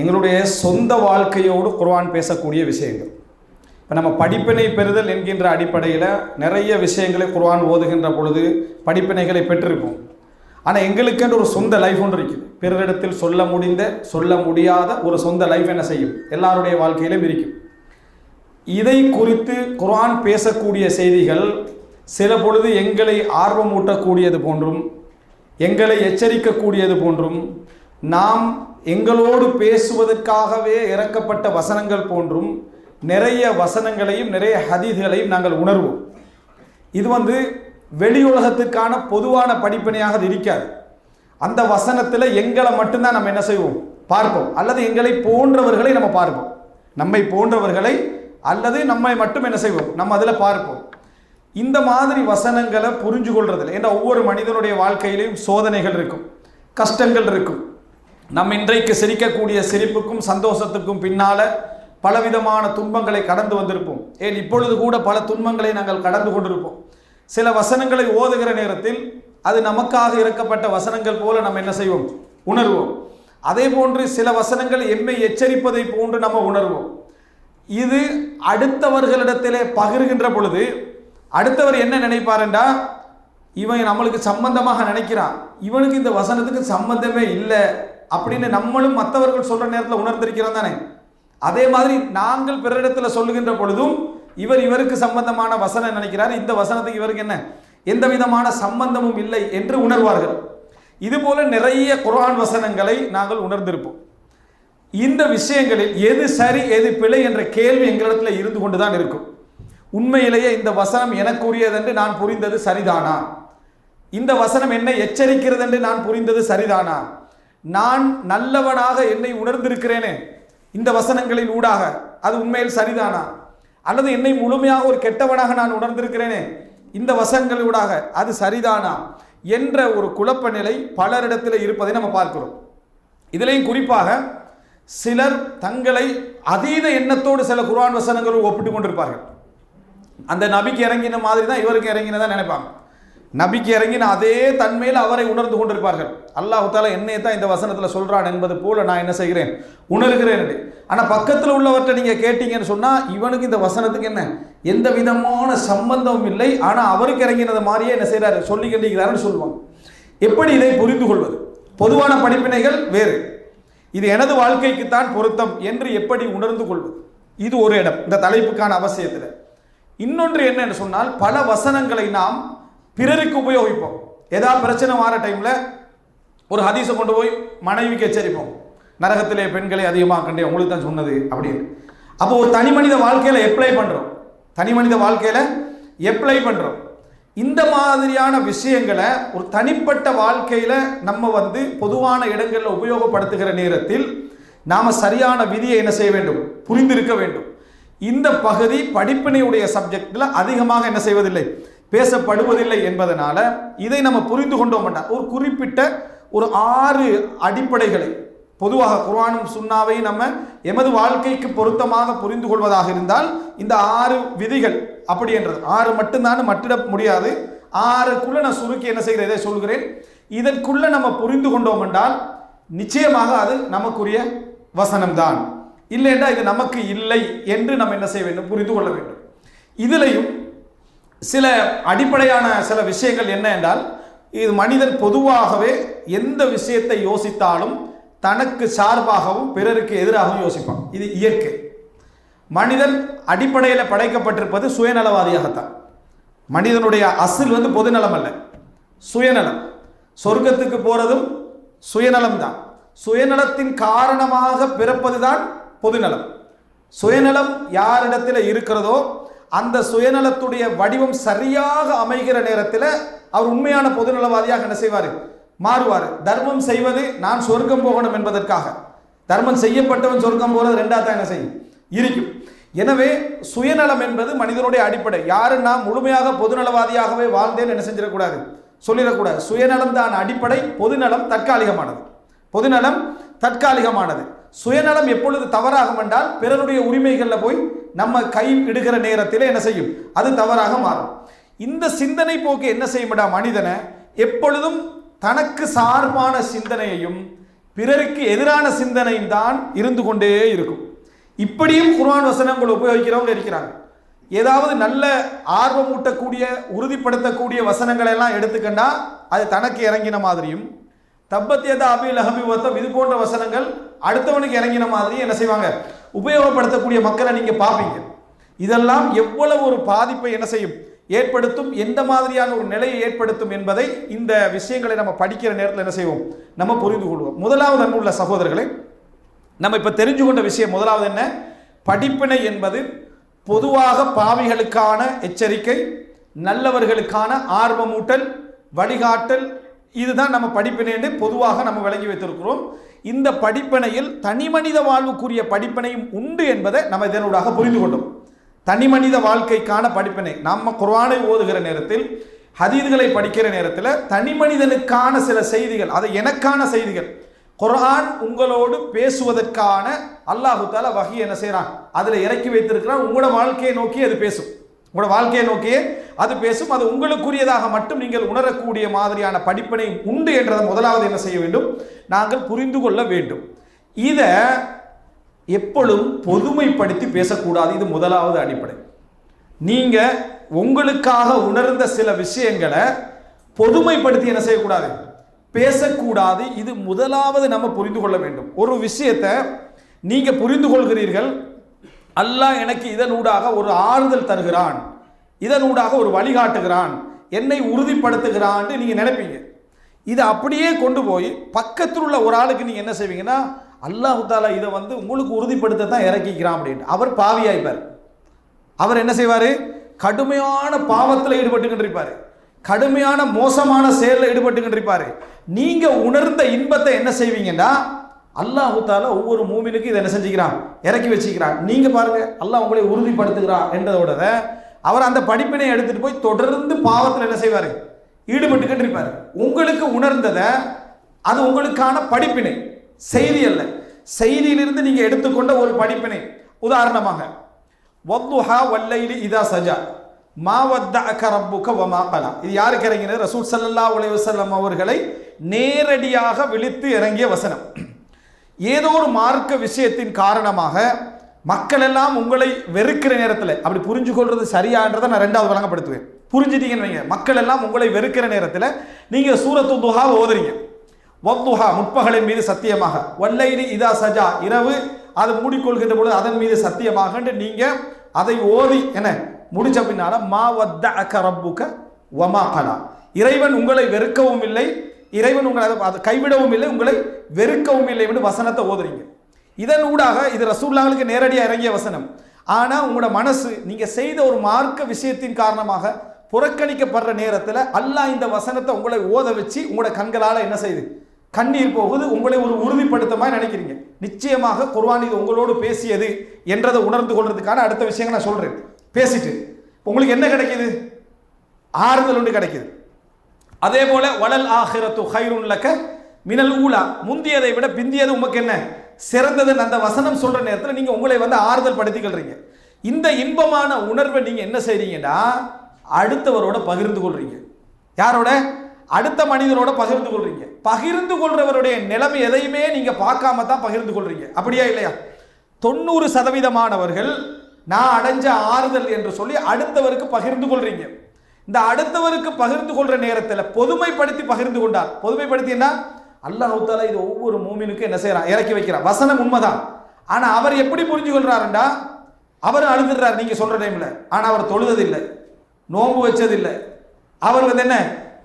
எங்களுடைய சொந்த வாழ்க்கையோடு குர்ஆன் பேசக்கூடிய விஷயங்கள். இப்போ நம்ம படிப்பினை பெறுதல் என்கின்ற அடிப்படையில் நிறைய விஷயங்களை குர்ஆன் ஓதுகின்ற பொழுது படிப்பினைகளை பெற்றிருப்போம் ஆனால் எங்களுக்கென்று ஒரு சொந்த லைஃப் ஒன்று இருக்குது. பிறரிடத்தில் சொல்ல முடிந்த சொல்ல முடியாத ஒரு சொந்த லைஃப் என்ன செய்யும்? எல்லாருடைய வாழ்க்கையிலும் இருக்கும். இதை குறித்து குர்ஆன் பேசக்கூடிய செய்திகள் சில பொழுது எங்களை ஆர்வமூட்டக்கூடியது போன்றும் எங்களை எச்சரிக்கக்கூடியது போன்றும் நாம் எங்களோடு பேசுவதற்காகவே இறக்கப்பட்ட வசனங்கள் போன்றும் நிறைய வசனங்களையும் நிறைய ஹதீதுகளையும் நாங்கள் உணர்வோம். இது வந்து வெளி உலகத்துக்கான பொதுவான படிப்பினையாக அது இருக்காது. அந்த வசனத்தில் எங்களை மட்டும்தான் நம்ம என்ன செய்வோம்? பார்ப்போம். அல்லது எங்களை போன்றவர்களை நம்ம பார்ப்போம். நம்மை போன்றவர்களை அல்லது நம்மை மட்டும் என்ன செய்வோம்? நம்ம அதில் பார்ப்போம். இந்த மாதிரி வசனங்களை புரிஞ்சு கொள்றதில்லை ஏன்னா ஒவ்வொரு மனிதனுடைய வாழ்க்கையிலையும் சோதனைகள் இருக்கும் கஷ்டங்கள் இருக்கும். நம் இன்றைக்கு சிரிக்கக்கூடிய சிரிப்புக்கும் சந்தோஷத்துக்கும் பின்னால பலவிதமான துன்பங்களை கடந்து வந்திருப்போம். ஏன் இப்பொழுது கூட பல துன்பங்களை நாங்கள் கடந்து கொண்டிருப்போம். சில வசனங்களை ஓதுகிற நேரத்தில் அது நமக்காக இறக்கப்பட்ட வசனங்கள் போல நம்ம என்ன செய்வோம்? உணர்வோம். அதே போன்று சில வசனங்கள் எம்மை எச்சரிப்பதை போன்று நம்ம உணர்வோம். இது அடுத்தவர்களிடத்திலே பகிர்கின்ற பொழுது அடுத்தவர் என்ன நினைப்பாருண்டா இவன் நம்மளுக்கு சம்பந்தமாக நினைக்கிறான். இவனுக்கு இந்த வசனத்துக்கு சம்பந்தமே இல்லை அப்படின்னு நம்மளும் மற்றவர்கள் சொல்கிற நேரத்தில் உணர்ந்திருக்கிறோம் தானே. அதே மாதிரி நாங்கள் பிறரிடத்தில் சொல்லுகின்ற பொழுதும் இவர் இவருக்கு சம்பந்தமான வசனம் நினைக்கிறார். இந்த வசனத்துக்கு இவருக்கு என்ன? எந்த விதமான சம்பந்தமும் இல்லை என்று உணர்வார்கள். இதுபோல நிறைய குரான் வசனங்களை நாங்கள் உணர்ந்திருப்போம். இந்த விஷயங்களில் எது சரி எது பிழை என்ற கேள்வி எங்களிடத்தில் இருந்து கொண்டு தான் இருக்கும். உண்மையிலேயே இந்த வசனம் எனக்குரியது என்று நான் புரிந்தது சரிதானா? இந்த வசனம் என்னை எச்சரிக்கிறது என்று நான் புரிந்தது சரிதானா? நான் நல்லவனாக என்னை உணர்ந்திருக்கிறேனே இந்த வசனங்களின் ஊடாக அது உண்மையில் சரிதானா? அல்லது என்னை முழுமையாக ஒரு கெட்டவனாக நான் உணர்ந்திருக்கிறேனே இந்த வசனங்களூடாக அது சரிதானா? என்ற ஒரு குழப்ப நிலை பலரிடத்தில் இருப்பதை நம்ம பார்க்கிறோம். இதுலேயும் குறிப்பாக சிலர் தங்களை அதீத எண்ணத்தோடு சில குரான் வசனங்களும் ஒப்பிட்டு கொண்டிருப்பார்கள். அந்த நபிக்கு இறங்கின மாதிரி தான் இவருக்கு இறங்கினதான் நினைப்பாங்க. நபிக்கு இறங்கின அதே தன்மையில் அவரை உணர்ந்து கொண்டிருப்பார்கள். அல்லாஹால தாலா என்னையை தான் இந்த வசனத்தில் சொல்கிறான் என்பது போல நான் என்ன செய்கிறேன்? உணர்கிறேன் ஆனால் பக்கத்தில் உள்ளவர்கிட்ட நீங்கள் கேட்டீங்கன்னு சொன்னால் இவனுக்கு இந்த வசனத்துக்கு என்ன? எந்த விதமான சம்பந்தமும் இல்லை. ஆனால் அவருக்கு இறங்கினது மாதிரியே என்ன செய்கிறாரு சொல்லி கண்டிக்கிறாருன்னு சொல்லுவாங்க. எப்படி இதை புரிந்து கொள்வது? பொதுவான படிப்பினைகள் வேறு. இது எனது வாழ்க்கைக்குத்தான் பொருத்தம் என்று எப்படி உணர்ந்து கொள்வது? இது ஒரு இடம். இந்த தலைப்புக்கான அவசியத்தில். இன்னொன்று என்னன்னு சொன்னால் பல வசனங்களை நாம் பிறருக்கு உபயோகிப்போம். ஏதாவது பிரச்சனை வர டைமில் ஒரு ஹதீஸை கொண்டு போய் மனைவிக்கு எச்சரிப்போம். நரகத்திலே பெண்களை அதிகமாக கண்டே உங்களுக்கு தான் சொன்னது அப்படின்னு. அப்போ ஒரு தனி மனித வாழ்க்கையில் எப்ளை பண்ணுறோம் தனி மனித வாழ்க்கையில் எப்ளை பண்ணுறோம் இந்த மாதிரியான விஷயங்களை ஒரு தனிப்பட்ட வாழ்க்கையில் நம்ம வந்து பொதுவான இடங்களில் உபயோகப்படுத்துகிற நேரத்தில் நாம் சரியான விதியை என்ன செய்ய வேண்டும்? புரிந்திருக்க வேண்டும். இந்த பகுதி படிப்பினையுடைய சப்ஜெக்டில் அதிகமாக என்ன செய்வதில்லை? பேசப்படுவதில்லை என்பதனால இதை நம்ம புரிந்து கொண்டோம்னா ஒரு குறிப்பிட்ட ஒரு ஆறு அடிப்படைகளை பொதுவாக குர்ஆனும் சுண்ணாவை நம்ம எமது வாழ்க்கைக்கு பொருத்தமாக புரிந்து கொள்வதாக இருந்தால் இந்த ஆறு விதிகள் அப்படி என்றது. ஆறு மட்டும்தான் மட்டிட முடியாது. ஆறுக்குள்ள நான் சுருக்கி என்ன செய்கிறேன்? இதை சொல்கிறேன். இதற்குள்ள நம்ம புரிந்து கொண்டோம் என்றால் நிச்சயமாக அது நமக்குரிய வசனம்தான். இல்லைன்னா இது நமக்கு இல்லை என்று நம்ம என்ன செய்ய வேண்டும்? புரிந்து கொள்ள வேண்டும். இதுலையும் சில அடிப்படையான சில விஷயங்கள் என்ன என்றால் இது மனிதன் பொதுவாகவே எந்த விஷயத்தை யோசித்தாலும் தனக்கு சார்பாகவும் பிறருக்கு எதிராகவும் யோசிப்பான். இது இயற்கை. மனிதன் அடிப்படையில் படைக்கப்பட்டிருப்பது சுயநலவாதியாகத்தான். மனிதனுடைய அசில் வந்து பொதுநலம் அல்ல. சுயநலம். சொர்க்கத்துக்கு போகிறதும் சுயநலம் தான் சுயநலத்தின் காரணமாக பிறப்பதுதான் பொதுநலம். சுயநலம் யாரிடத்தில் இருக்கிறதோ அந்த சுயநலத்துடைய வடிவம் சரியாக அமைகிற நேரத்தில் அவர் உண்மையான பொதுநலவாதியாக என்ன செய்வார்? மாறுவார். தர்மம் செய்வது நான் சொர்க்கம் போகணும் என்பதற்காக. தர்மம் செய்யப்பட்டவன் சொர்க்கம் போகிறது ரெண்டா தான் என்ன செய்யும்? இருக்கும். எனவே சுயநலம் என்பது மனிதனுடைய அடிப்படை. யாரு நான் முழுமையாக பொதுநலவாதியாகவே வாழ்ந்தேன் என்ன செஞ்சிடக்கூடாது? சொல்லிடக்கூடாது. சுயநலம் தான் அடிப்படை பொதுநலம் தற்காலிகமானது. பொதுநலம் தற்காலிகமானது. சுயநலம் எப்பொழுது தவறாகும் என்றால் பிறருடைய உரிமைகளில் போய் நம்ம கை இடுகிற நேரத்தில் என்ன செய்யும்? அது தவறாக மாறும். இந்த சிந்தனை போக்கு என்ன செய்யும்டா மனிதனை? எப்பொழுதும் தனக்கு சார்பான சிந்தனையையும் பிறருக்கு எதிரான சிந்தனையும் தான் இருந்து கொண்டே இருக்கும். இப்படியும் குர்ஆன் வசனங்கள் உபயோகிக்கிறவங்க இருக்கிறாங்க. ஏதாவது நல்ல ஆர்வமூட்டக்கூடிய உறுதிப்படுத்தக்கூடிய வசனங்களை எல்லாம் எடுத்துக்கண்டா அது தனக்கு இறங்கின மாதிரியும் தப்பத்தியத அபி லஹபி ஒத்தம் இது போன்ற வசனங்கள் அடுத்தவனுக்கு இறங்கின மாதிரி என்ன செய்வாங்க? உபயோகப்படுத்தக்கூடிய மக்களை நீங்கள் பார்ப்பீங்க. இதெல்லாம் எவ்வளவு ஒரு பாதிப்பை என்ன செய்யும்? ஏற்படுத்தும் எந்த மாதிரியான ஒரு நிலையை ஏற்படுத்தும் என்பதை இந்த விஷயங்களை நம்ம படிக்கிற நேரத்தில் என்ன செய்வோம்? நம்ம புரிந்து கொள்வோம். முதலாவது அன்புள்ள சகோதரர்களை நம்ம இப்போ தெரிஞ்சு கொண்ட விஷயம் முதலாவது என்ன? படிப்பினை என்பது பொதுவாக பாவிகளுக்கான எச்சரிக்கை நல்லவர்களுக்கான ஆர்வமூட்டல் வழிகாட்டல் இதுதான் நம்ம படிப்பினை பொதுவாக நம்ம விளங்கி வைத்திருக்கிறோம். இந்த படிப்பினையில் தனிமனித வாழ்வுக்குரிய படிப்பினையும் உண்டு என்பதை நம்ம இதனூடாக புரிந்து கொண்டோம். தனிமனித வாழ்க்கைக்கான படிப்பினை. நம்ம குரானை ஓதுகிற நேரத்தில் ஹதீதுகளை படிக்கிற நேரத்தில் தனிமனிதனுக்கான சில செய்திகள் அது எனக்கான செய்திகள் குரான் உங்களோடு பேசுவதற்கான அல்லாஹு தால வகை என்ன செய்கிறான் அதில் இறக்கி வைத்திருக்கிறான். உங்களோட வாழ்க்கையை நோக்கி அது பேசும். உங்களோட வாழ்க்கையை நோக்கி அது பேசும். அது உங்களுக்குரியதாக மட்டும் நீங்கள் உணரக்கூடிய மாதிரியான படிப்பினை உண்டு என்றதை முதலாவது என்ன செய்ய வேண்டும்? நாங்கள் புரிந்து கொள்ள வேண்டும். இதை எப்பொழுதும் பொதுமைப்படுத்தி பேசக்கூடாது. இது முதலாவது அடிப்படை. நீங்கள் உங்களுக்காக உணர்ந்த சில விஷயங்களை பொதுமைப்படுத்தி என்ன செய்யக்கூடாது? பேசக்கூடாது. இது முதலாவது நம்ம புரிந்து கொள்ள வேண்டும். ஒரு விஷயத்தை நீங்கள் புரிந்து கொள்கிறீர்கள். அல்லாஹ் எனக்கு இதனூடாக ஒரு ஆறுதல் தருகிறான். இதனூடாக ஒரு வழிகாட்டுகிறான். என்னை உறுதிப்படுத்துகிறான்னு நீங்கள் நினைப்பீங்க. இதை அப்படியே கொண்டு போய் பக்கத்தில் உள்ள ஒரு ஆளுக்கு நீங்கள் என்ன செய்வீங்கன்னா அல்லாஹு தாலா இதை வந்து உங்களுக்கு உறுதிப்படுத்த தான் இறக்கிக்கிறான் அப்படின்ட்டு. அவர் பாவியாய்ப்பார். அவர் என்ன செய்வார்? கடுமையான பாவத்தில் ஈடுபட்டுக்கிட்டு இருப்பார். கடுமையான மோசமான செயலில் ஈடுபட்டுக்கிட்டு இருப்பார். உணர்ந்த இன்பத்தை என்ன செய்வீங்கன்னா அல்லாஹு தாலா ஒவ்வொரு மூமினுக்கும் இதை என்ன செஞ்சுக்கிறான்? இறக்கி வச்சுக்கிறான். நீங்க பாருங்க அல்லாஹ் உங்களை உறுதிப்படுத்துகிறான் என்றதோட அவர் அந்த படிப்பினை எடுத்துட்டு போய் தொடர்ந்து பாவத்தில் என்ன செய்வார்? ஈடுபட்டுக்கிட்டு இருப்பார் உங்களுக்கு உணர்ந்ததை அது உங்களுக்கான படிப்பினை. செய்தி அல்ல. செய்தியிலிருந்து நீங்க எடுத்துக்கொண்ட ஒரு படிப்பினை. உதாரணமாக வத்துஹா வல்லைலி இதா சஜா மா வத்தஅக ரப்புக வமா கலா இது யாருக்கு இறங்கினது? ரசூல் சல்லா அலைஹி வஸல்லம் அவர்களை நேரடியாக விழித்து இறங்கிய வசனம். ஏதோ ஒரு மார்க்க விஷயத்தின் காரணமாக மக்கள் எல்லாம் உங்களை வெறுக்கிற நேரத்தில் அப்படி புரிஞ்சு சரியான்றதை நான் ரெண்டாவது வழங்கப்படுத்துவேன். புரிஞ்சுட்டீங்கன்னு வைங்க. மக்கள் எல்லாம் உங்களை வெறுக்கிற நேரத்தில் நீங்கள் சூரத்து துஹா ஓதுறீங்க. வத்துஹா முற்பகலின் மீது சத்தியமாக. வல்லைலி இதா சஜா இரவு அது மூடிக்கொள்கின்ற பொழுது அதன் மீது சத்தியமாக நீங்கள் அதை ஓதி என்ன முடிச்ச பின்னால மா வத்த அக்க ரப்புக்க வமா கலா. இறைவன் உங்களை வெறுக்கவும் இல்லை இறைவன் உங்களை அதை- கைவிடவும் இல்லை உங்களை வெறுக்கவும் இல்லை என்று வசனத்தை ஓதுறீங்க. இதன் ஊடாக இது ரசூல்லாங்களுக்கு நேரடியாக இறங்கிய வசனம். ஆனால் உங்களோட மனசு நீங்கள் செய்த ஒரு மார்க்க விஷயத்தின் காரணமாக புறக்கணிக்கப்படுற நேரத்தில் அல்லாஹ் இந்த வசனத்தை உங்களை ஓத வச்சு உங்களோட கண்களால் என்ன செய்யுது? கண்ணீர் போகுது உங்களை ஒரு உறுதிப்படுத்த மாதிரி நினைக்கிறீங்க. நிச்சயமாக குர்வானி இது உங்களோடு பேசியது என்றதை உணர்ந்து கொள்றதுக்கான அடுத்த விஷயங்கள் நான் சொல்கிறேன் பேசிட்டு உங்களுக்கு என்ன கிடைக்கிது? ஆறுதல் ஒன்று கிடைக்கிது. அதே போல வளல் ஆஹிரத்து ஹைருன் லக்க மினல் ஊலா. முந்தியதை விட பிந்தியது உமக்கு என்ன? சிறந்ததுன்னு அந்த வசனம் சொல்ற நேரத்தில் நீங்க உங்களை வந்து ஆறுதல் படுத்திக்கொள்றீங்க. இந்த இன்பமான உணர்வை நீங்க என்ன செய்றீங்கன்னா அடுத்தவரோட பகிர்ந்து கொள்றீங்க. யாரோட? அடுத்த மனிதரோட பகிர்ந்து கொள்றீங்க. பகிர்ந்து கொள்றவருடைய நிலைமை எதையுமே நீங்க பார்க்காம தான் பகிர்ந்து கொள்றீங்க. அப்படியா இல்லையா? தொண்ணூறு சதவீதமானவர்கள் நான் அடைஞ்ச ஆறுதல் என்று சொல்லி அடுத்தவருக்கு பகிர்ந்து கொள்றீங்க. இந்த அடுத்தவருக்கு பகிர்ந்து கொள்ற நேரத்தில் பொதுமைப்படுத்தி பகிர்ந்து கொண்டார். பொதுமைப்படுத்தி என்ன? அல்லாஹால இது ஒவ்வொரு மூமினுக்கும் என்ன செய்யறான் இறக்கி வைக்கிறான். வசனம் உண்மைதான். ஆனா அவர் எப்படி புரிஞ்சு கொள்றாருண்டா? அவர் அழுதுறார் நீங்க சொல்ற டைம்ல ஆனா அவர் தொழுததில்லை. நோம்பு வச்சதில்லை. அவர் வந்து என்ன?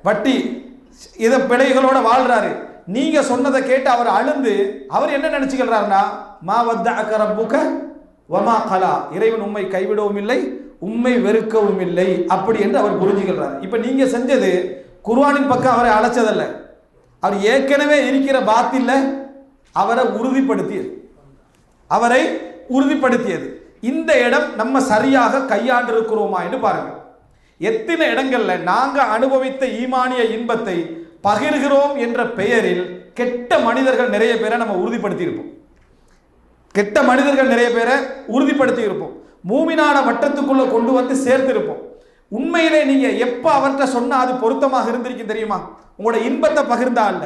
வட்டி இத பிழைகளோட வாழ்றாரு. நீங்க சொன்னதை கேட்டு அவர் அழுந்து அவர் என்ன நினைச்சுக்கிறாருன்னா மா வத்த அக்கரப்புக்க வமா கலா. இறைவன் உண்மை கைவிடவும் இல்லை உண்மை வெறுக்கவும் இல்லை. அப்படி என்று அவர் புரிஞ்சுக்கிறார் இப்போ நீங்கள் செஞ்சது குர்வானின் பக்கம் அவரை அழைச்சதல்ல. அவர் ஏற்கனவே இருக்கிற பாத்தில் அவரை உறுதிப்படுத்தியது. அவரை உறுதிப்படுத்தியது. இந்த இடம் நம்ம சரியாக கையாண்டிருக்கிறோமா என்று பாருங்கள். எத்தனை இடங்கள்ல நாங்கள் அனுபவித்த ஈமானிய இன்பத்தை பகிர்கிறோம் என்ற பெயரில் கெட்ட மனிதர்கள் நிறைய பேரை நம்ம உறுதிப்படுத்தி இருப்போம் கெட்ட மனிதர்கள் நிறைய பேரை உறுதிப்படுத்தி இருப்போம் மூமினான வட்டத்துக்குள்ளே கொண்டு வந்து சேர்த்திருப்போம். உண்மையிலே நீங்கள் எப்போ அவர்கிட்ட சொன்னால் அது பொருத்தமாக இருந்திருக்கும் தெரியுமா? உங்களோட இன்பத்தை பகிர்ந்தா இல்ல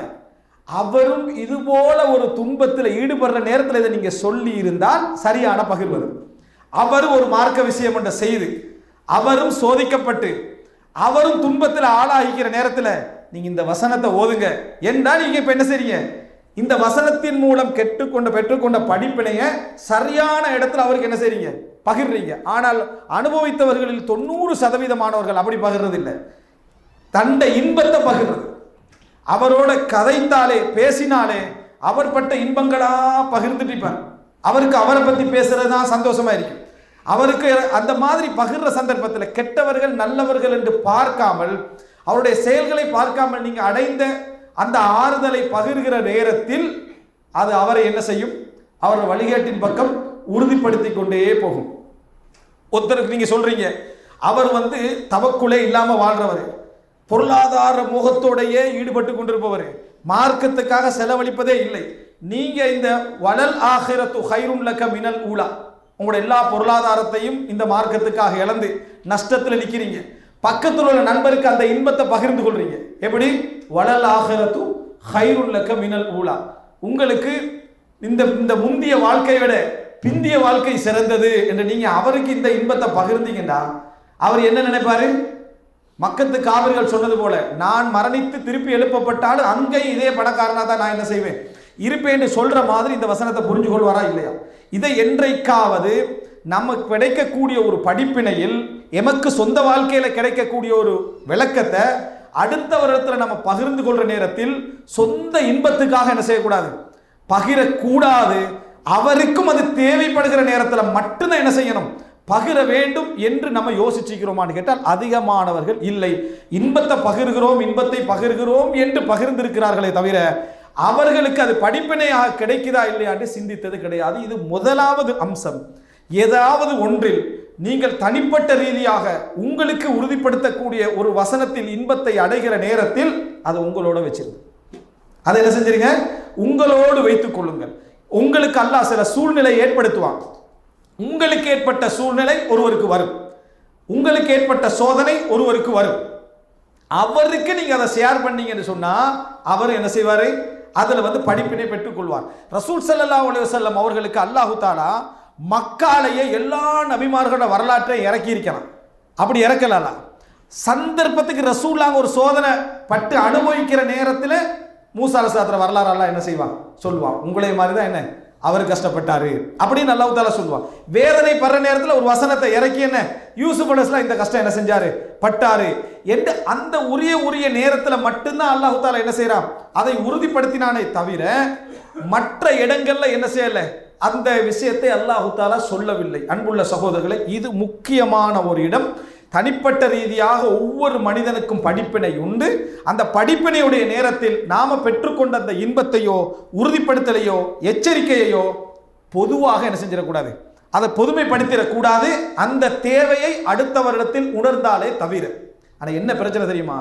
அவரும் இது போல ஒரு துன்பத்தில் ஈடுபடுற நேரத்தில் இதை நீங்கள் சொல்லி இருந்தால் சரியான பகிர்வது அவரும் ஒரு மார்க்க விஷயம் என்ற செய்து அவரும் சோதிக்கப்பட்டு அவரும் துன்பத்தில் ஆளாகிக்கிற நேரத்தில் நீங்கள் இந்த வசனத்தை ஓதுங்க. என்றால் நீங்கள் இப்போ என்ன செய்றீங்க? இந்த வசனத்தின் மூலம் கெட்டுக்கொண்ட பெற்றுக்கொண்ட படிப்பினைய சரியான இடத்துல அவருக்கு என்ன செய்றீங்க? பகிர்றீங்க. ஆனால் அனுபவித்தவர்களில் தொண்ணூறு சதவீதமானவர்கள் அப்படி பகிர்றது இல்லை தண்டை இன்பத்தை பகிர்றது. அவரோட கதைத்தாலே பேசினாலே அவர் பட்ட இன்பங்களா பகிர்ந்துட்டு இருப்பார் அவருக்கு அவரை பத்தி பேசுறது தான் சந்தோஷமா இருக்கும். அவருக்கு அந்த மாதிரி பகிர்ற சந்தர்ப்பத்தில் கெட்டவர்கள் நல்லவர்கள் என்று பார்க்காமல் அவருடைய செயல்களை பார்க்காமல் நீங்க அடைந்த அந்த ஆறுதலை பகிர்கிற நேரத்தில் அது அவரை என்ன செய்யும்? அவர் வழிகாட்டின் பக்கம் உறுதிப்படுத்தி கொண்டே போகும். ஒருத்தருக்கு நீங்க சொல்றீங்க அவர் வந்து தவக்குலே இல்லாம வாழ்றவர். பொருளாதார முகத்தோடையே ஈடுபட்டு கொண்டிருப்பவர். மார்க்கத்துக்காக செலவழிப்பதே இல்லை. நீங்க இந்த வளல் ஆகிரத்து ஹைரும் லக்க மினல் ஊலா. உங்களோட எல்லா பொருளாதாரத்தையும் இந்த மார்க்கத்துக்காக இழந்து நஷ்டத்தில் நிற்கிறீங்க பக்கத்தில் உள்ள நண்பருக்கு அந்த இன்பத்தை பகிர்ந்து கொள்றீங்க. எப்படி? வளல் ஆகிரத்து ஹைருல்லக்க மினல் ஊலா. உங்களுக்கு இந்த இந்த முந்திய வாழ்க்கையை விட பிந்திய வாழ்க்கை சிறந்தது என்று நீங்கள் அவருக்கு இந்த இன்பத்தை பகிர்ந்தீங்கன்னா அவர் என்ன நினைப்பாரு? மக்கத்து காவிர்கள் சொன்னது போல நான் மரணித்து திருப்பி எழுப்பப்பட்டாலும் அங்கே இதே பணக்காரனாக தான் நான் என்ன செய்வேன்? இருப்பேன்னு சொல்கிற மாதிரி இந்த வசனத்தை புரிஞ்சு கொள்வாரா இல்லையா? இதை என்றைக்காவது நமக்கு கிடைக்கக்கூடிய ஒரு படிப்பினையில் எமக்கு சொந்த வாழ்க்கையில் கிடைக்கக்கூடிய ஒரு விளக்கத்தை அடுத்தவரிடத்துல நம்ம பகிர்ந்து கொள்கிற நேரத்தில் சொந்த இன்பத்துக்காக என்ன செய்யக்கூடாது? பகிரக்கூடாது. அவருக்கும் அது தேவைப்படுகிற நேரத்தில் மட்டும்தான் என்ன செய்யணும்? பகிர வேண்டும் என்று நம்ம யோசிச்சுக்கிறோமான்னு கேட்டால் அதிகமானவர்கள் இல்லை. இன்பத்தை பகிர்கிறோம் இன்பத்தை பகிர்கிறோம் என்று பகிர்ந்திருக்கிறார்களே தவிர அவர்களுக்கு அது படிப்பினையாக கிடைக்குதா இல்லையான்னு சிந்தித்தது கிடையாது. இது முதலாவது அம்சம். ஏதாவது ஒன்றில் நீங்கள் தனிப்பட்ட ரீதியாக உங்களுக்கு உறுதிப்படுத்தக்கூடிய ஒரு வசனத்தில் இன்பத்தை அடைகிற நேரத்தில் அதை உங்களோட வச்சிருங்க. அதை என்ன செஞ்சிருங்க? உங்களோடு வைத்துக் கொள்ளுங்கள். உங்களுக்கு அல்லாஹ் சில சூழ்நிலை ஏற்படுத்துவான். உங்களுக்கு ஏற்பட்ட சூழ்நிலை ஒருவருக்கு வரும். உங்களுக்கு ஏற்பட்ட சோதனை ஒருவருக்கு வரும். அவருக்கு நீங்க அதை ஷேர் பண்ணீங்கன்னு சொன்னா அவர் என்ன செய்வார்? அதுல வந்து படிப்பினை பெற்றுக்கொள்வார் ரசூல் சல்லா அலைஹி வஸல்லம் அவர்களுக்கு அல்லாஹு தாலா மக்காலேயே எல்லா நபிமார்களோட வரலாற்றை இறக்கி இருக்கிறான் அப்படி இறக்கலல சந்தர்ப்பத்துக்கு ரசூல்லாங்க ஒரு சோதனை பட்டு அனுபவிக்கிற நேரத்தில் மூசா அலசாத்திர வரலாறெல்லாம் என்ன செய்வான்? சொல்லுவான். உங்களே மாதிரி தான் என்ன? அவர் கஷ்டப்பட்டாரு. அப்படின்னு அல்லாஹ் தாலா சொல்லுவான். வேதனை படுற நேரத்தில் ஒரு வசனத்தை இறக்கி என்ன? யூசுப் அலஸ்லாம் இந்த கஷ்டம் என்ன செஞ்சாரு? பட்டாரு. என்று அந்த உரிய உரிய நேரத்தில் மட்டும்தான் அல்லாஹு தாலா என்ன செய்யறான் அதை உறுதிப்படுத்தினானே தவிர மற்ற இடங்கள்ல என்ன செய்யலை? அந்த விஷயத்தை அல்லாஹு தாலா சொல்லவில்லை. அன்புள்ள சகோதரர்களை இது முக்கியமான ஒரு இடம். தனிப்பட்ட ரீதியாக ஒவ்வொரு மனிதனுக்கும் படிப்பினை உண்டு. அந்த படிப்பினையுடைய நேரத்தில் நாம பெற்றுக்கொண்ட அந்த இன்பத்தையோ உறுதிப்படுத்தலையோ எச்சரிக்கையையோ பொதுவாக என்ன செஞ்சிடக்கூடாது? அதை பொதுமைப்படுத்திடக்கூடாது. அந்த தேவையை அடுத்தவரிடத்தில் உணர்ந்தாலே தவிர. ஆனால் என்ன பிரச்சனை தெரியுமா?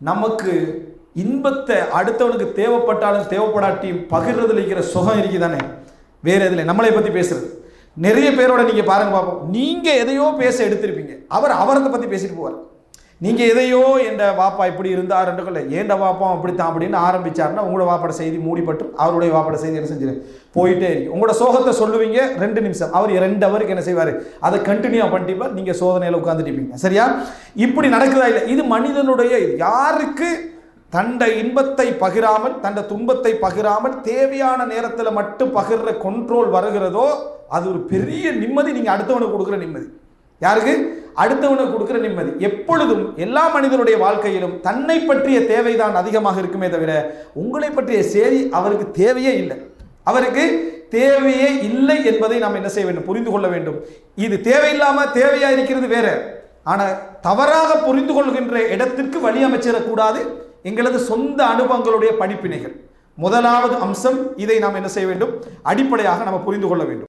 நமக்கு இன்பத்தை அடுத்தவனுக்கு தேவைப்பட்டாலும் தேவைப்படாட்டியும் பகிர்றதுல இருக்கிற சுகம் இருக்குதானே? வேறு எதில் நம்மளை பற்றி பேசுறது. நிறைய பேரோட நீங்கள் பாருங்க பார்ப்போம் நீங்கள் எதையோ பேச எடுத்திருப்பீங்க. அவர் அவரத்தை பற்றி பேசிட்டு போவார். நீங்கள் எதையோ என்ற வாப்பா இப்படி இருந்தார் என்று ஏண்ட வாப்பா அப்படித்தான் அப்படின்னு ஆரம்பிச்சாருன்னா உங்களோட வாப்பாட செய்தி மூடிப்பட்டு அவருடைய வாப்பாட செய்தி என்ன செஞ்சிரு? போயிட்டே இருக்கு. உங்களோட சோகத்தை சொல்லுவீங்க ரெண்டு நிமிஷம். அவர் ரெண்டு அவருக்கு என்ன செய்வார்? அதை கண்டினியூ பண்ணிட்டு நீங்கள் சோதனையில் உட்காந்துட்டு சரியா? இப்படி நடக்குதா இல்லை இது மனிதனுடைய யாருக்கு தண்ட இன்பத்தை பகிராமல் தண்ட துன்பத்தை பகிராமல் தேவையான நேரத்தில் மட்டும் பகிர்ற கண்ட்ரோல் வருகிறதோ அது ஒரு பெரிய நிம்மதி நீங்கள் அடுத்தவனுக்கு கொடுக்குற நிம்மதி. யாருக்கு? அடுத்தவனுக்கு கொடுக்குற நிம்மதி. எப்பொழுதும் எல்லா மனிதனுடைய வாழ்க்கையிலும் தன்னை பற்றிய தேவைதான் அதிகமாக இருக்குமே தவிர உங்களை பற்றிய செய்தி அவருக்கு தேவையே இல்லை. அவருக்கு தேவையே இல்லை என்பதை நாம் என்ன செய்ய வேண்டும்? புரிந்து கொள்ள வேண்டும். இது தேவையில்லாமல் தேவையாக இருக்கிறது வேற. ஆனால் தவறாக புரிந்து கொள்கின்ற இடத்திற்கு வழி அமைச்சிடக்கூடாது. எங்களது சொந்த அனுபவங்களுடைய படிப்பினைகள். முதலாவது அம்சம் இதை நாம் என்ன செய்ய வேண்டும்? அடிப்படையாக நம்ம புரிந்து கொள்ள வேண்டும்.